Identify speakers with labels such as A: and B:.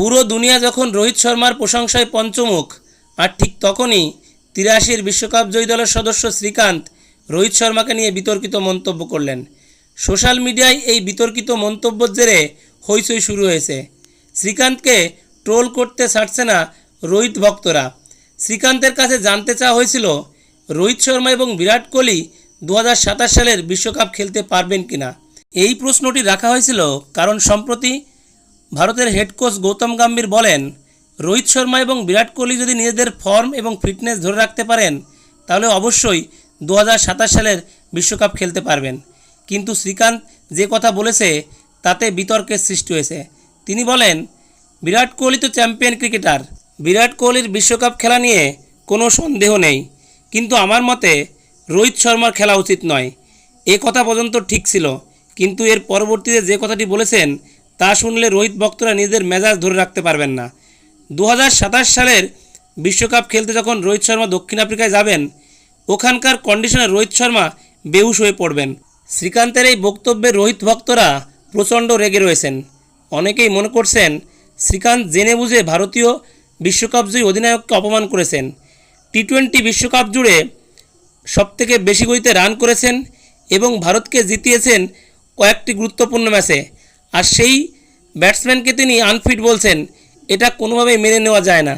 A: পুরো দুনিয়া যখন রোহিত শর্মার প্রশংসায় পঞ্চমুখ, আর ঠিক তখনই তিরাশির বিশ্বকাপ জয়ী দলের সদস্য শ্রীকান্ত রোহিত শর্মাকে নিয়ে বিতর্কিত মন্তব্য করলেন। সোশ্যাল মিডিয়ায় এই বিতর্কিত মন্তব্যের জেরে হইচই শুরু হয়েছে। শ্রীকান্তকে ট্রোল করতে ছাড়ছে না রোহিত ভক্তরা। শ্রীকান্তের কাছে জানতে চাওয়া হয়েছিল, রোহিত শর্মা এবং বিরাট কোহলি দু হাজার সাতাশ সালের বিশ্বকাপ খেলতে পারবেন কিনা? এই প্রশ্নটি রাখা হয়েছিল কারণ সম্প্রতি ভারতের হেড কোচ গৌতম গাম্ভীর বলেন, রোহিত শর্মা এবং বিরাট কোহলি যদি নিজেদের ফর্ম এবং ফিটনেস ধরে রাখতে পারেন, তাহলে অবশ্যই দু হাজার সাতাশ সালের বিশ্বকাপ খেলতে পারবেন। কিন্তু শ্রীকান্ত যে কথা বলেছে, তাতে বিতর্কের সৃষ্টি হয়েছে। তিনি বলেন, বিরাট কোহলি তো চ্যাম্পিয়ন ক্রিকেটার বিরাট কোহলির বিশ্বকাপ খেলা নিয়ে কোনো সন্দেহ নেই। কিন্তু আমার মতে, রোহিত শর্মার খেলা উচিত নয়। এ কথা পর্যন্ত ঠিক ছিল। কিন্তু এর পরবর্তীতে যে কথাটি বলেছেন তা শুনলে রোহিত ভক্তরা নিজেদের মেজাজ ধরে রাখতে পারবেন না। দু হাজার সাতাশ সালের বিশ্বকাপ খেলতে যখন রোহিত শর্মা দক্ষিণ আফ্রিকায় যাবেন, ওখানকার কন্ডিশনে রোহিত শর্মা বেহুশ হয়ে পড়বেন। শ্রীকান্তের এই বক্তব্যে রোহিত ভক্তরা প্রচণ্ড রেগে রয়েছেন। অনেকেই মনে করছেন, শ্রীকান্ত জেনে বুঝে ভারতীয় বিশ্বকাপ জয়ী অধিনায়ককে অপমান করেছেন। টি টোয়েন্টি বিশ্বকাপ জুড়ে সবথেকে বেশি গতিতে রান করেছেন এবং ভারতকে জিতিয়েছেন কয়েকটি গুরুত্বপূর্ণ ম্যাচে আর সেই ব্যাটসম্যানকে তিনি আনফিট বলছেন এটা কোনোভাবেই মেনে নেওয়া যায় না।